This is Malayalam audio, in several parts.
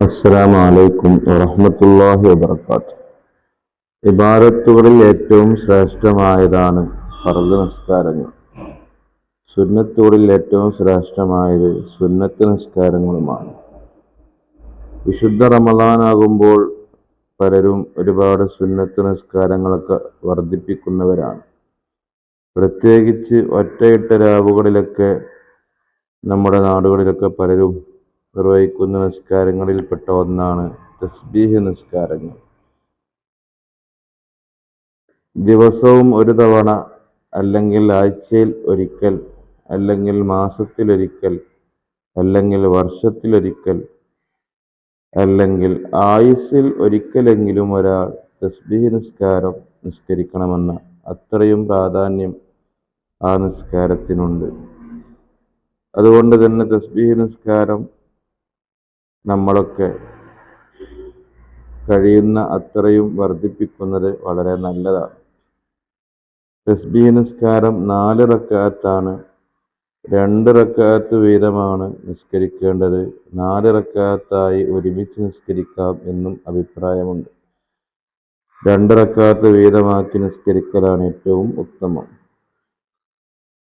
അസ്സലാമു വലൈക്കും വറഹമത്തല്ലാഹി വബർക്കാത്തു ഇബാരത്തുകളിൽ ഏറ്റവും ശ്രേഷ്ഠമായതാണ് ഫർദ് നിസ്കാരങ്ങൾ. സുന്നത്തുകളിൽ ഏറ്റവും ശ്രേഷ്ഠമായത് സുന്നത്ത് നിസ്കാരങ്ങളുമാണ്. വിശുദ്ധ റമദാനാകുമ്പോൾ പലരും ഒരുപാട് സുന്നത്ത് നിസ്കാരങ്ങളൊക്കെ വർദ്ധിപ്പിക്കുന്നവരാണ്. പ്രത്യേകിച്ച് ഒറ്റയിട്ട രാവുകളിലൊക്കെ നമ്മുടെ നാടുകളിലൊക്കെ പലരും നിർവഹിക്കുന്ന നിസ്കാരങ്ങളിൽപ്പെട്ട ഒന്നാണ് തസ്ബീഹ് നിസ്കാരങ്ങൾ ദിവസവും ഒരു തവണ അല്ലെങ്കിൽ ആഴ്ചയിൽ ഒരിക്കൽ അല്ലെങ്കിൽ മാസത്തിലൊരിക്കൽ അല്ലെങ്കിൽ വർഷത്തിലൊരിക്കൽ അല്ലെങ്കിൽ ആയുസ്സിൽ ഒരിക്കലെങ്കിലും ഒരാൾ തസ്ബീഹ് നിസ്കാരം നിസ്കരിക്കണമെന്ന അത്രയും പ്രാധാന്യം ആ നിസ്കാരത്തിനുണ്ട്. അതുകൊണ്ട് തന്നെ തസ്ബീഹ് നിസ്കാരം നമ്മളൊക്കെ കഴിയുന്ന അത്രയും വർദ്ധിപ്പിക്കുന്നത് വളരെ നല്ലതാണ്. തസ്ബീഹ് നിസ്കാരം നാല് റക്കാത്താണ്. രണ്ട് റക്കാത്ത് വീതമാണ് നിസ്കരിക്കേണ്ടത്. നാല് റക്കാത്തായി ഒരുമിച്ച് നിസ്കരിക്കാം എന്നും അഭിപ്രായമുണ്ട്. രണ്ട് റക്കാത്ത് വീതമാക്കി നിസ്കരിക്കലാണ് ഏറ്റവും ഉത്തമം.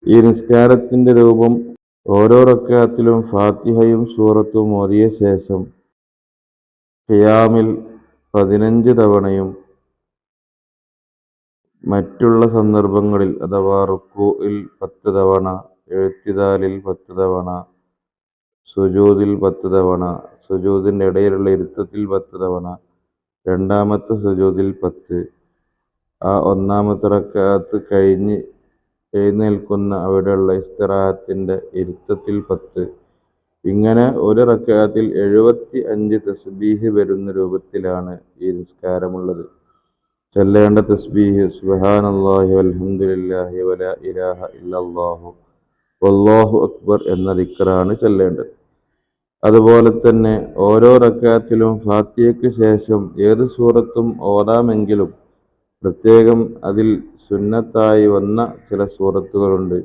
ഈ നിസ്കാരത്തിന്റെ രൂപം ഓരോ റക്കാത്തിലും ഫാത്തിഹയും സൂറത്തും ഓതിയ ശേഷം ഖിയാമിൽ പതിനഞ്ച് തവണയും മറ്റുള്ള സന്ദർഭങ്ങളിൽ അഥവാ റുക്കുയിൽ പത്ത് തവണ എഴുത്തിദാലിൽ പത്ത് തവണ സുജൂദിൽ പത്ത് തവണ സുജൂദിന്റെ ഇടയിലുള്ള ഇരുത്തത്തിൽ പത്ത് തവണ രണ്ടാമത്തെ സുജൂദിൽ പത്ത് ആ ഒന്നാമത്തെ റക്കാത്ത് കഴിഞ്ഞ് എഴുന്നേൽക്കുന്ന അവിടെയുള്ള ഇസ്തിറാഹത്തിന്റെ ഇരുത്തത്തിൽ പത്ത്. ഇങ്ങനെ ഒരു റക്കാത്തിൽ എഴുപത്തി അഞ്ച് തസ്ബീഹ് വരുന്ന രൂപത്തിലാണ് ഈ നിസ്കാരമുള്ളത്. ചൊല്ലേണ്ട തസ്ബീഹ് സുബ്ഹാനല്ലാഹി വൽഹംദുലില്ലാഹി വലാ ഇലാഹ ഇല്ലല്ലാഹു വല്ലാഹു അക്ബർ എന്ന ദിക്റാണ് ചൊല്ലേണ്ടത്. അതുപോലെ തന്നെ ഓരോ റക്കാത്തിലും ഫാത്തിയയ്ക്ക് ശേഷം ഏത് സൂറത്തും ഓതാമെങ്കിലും പ്രത്യേകം അതിൽ സുന്നത്തായി വന്ന ചില സൂറത്തുകളുണ്ട്.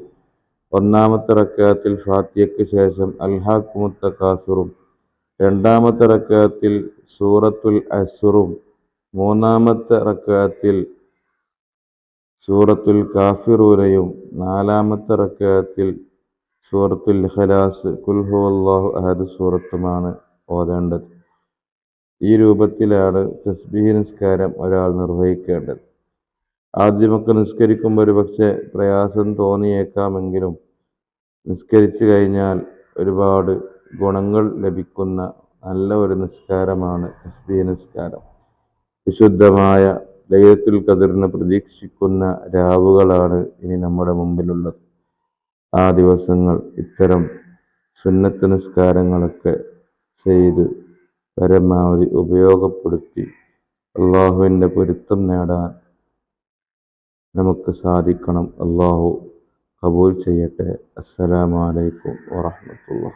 ഒന്നാമത്തെ റക്കാത്തിൽ ഫാത്തിയയ്ക്ക് ശേഷം അൽഹാക്കുമുത്ത കാസുറും രണ്ടാമത്തെ റക്കാത്തിൽ സൂറത്തുൽ അസുറും മൂന്നാമത്തെ റക്കാത്തിൽ സൂറത്തുൽ കാഫിറൂരയും നാലാമത്തെ റക്കാത്തിൽ സൂറത്തുൽ ഖലാസ് കുൽഹു അള്ളാഹു അഹദ് സൂറത്തുമാണ് ഓതേണ്ടത്. ഈ രൂപത്തിലാണ് തസ്ബീഹ് നിസ്കാരം ഒരാൾ നിർവഹിക്കേണ്ടത്. ആദ്യമൊക്കെ നിസ്കരിക്കുമ്പോൾ ഒരു പക്ഷേ പ്രയാസം തോന്നിയേക്കാമെങ്കിലും നിസ്കരിച്ചു കഴിഞ്ഞാൽ ഒരുപാട് ഗുണങ്ങൾ ലഭിക്കുന്ന നല്ല ഒരു നിസ്കാരമാണ് തസ്ബീഹ് നിസ്കാരം. വിശുദ്ധമായ ലൈലത്തുൽ ഖദ്റിനെ പ്രതീക്ഷിക്കുന്ന രാവുകളാണ് ഇനി നമ്മുടെ മുമ്പിലുള്ളത്. ആ ദിവസങ്ങൾ ഇത്തരം സുന്നത്ത് നിസ്കാരങ്ങളൊക്കെ ചെയ്ത് പരമാവധി ഉപയോഗപ്പെടുത്തി അള്ളാഹുവിന്റെ പൊരുത്തം നേടാൻ നമുക്ക് സാധിക്കണം. അള്ളാഹു കബൂൽ ചെയ്യട്ടെ. അസ്സലാമലൈക്കും വറഹമത്തുള്ള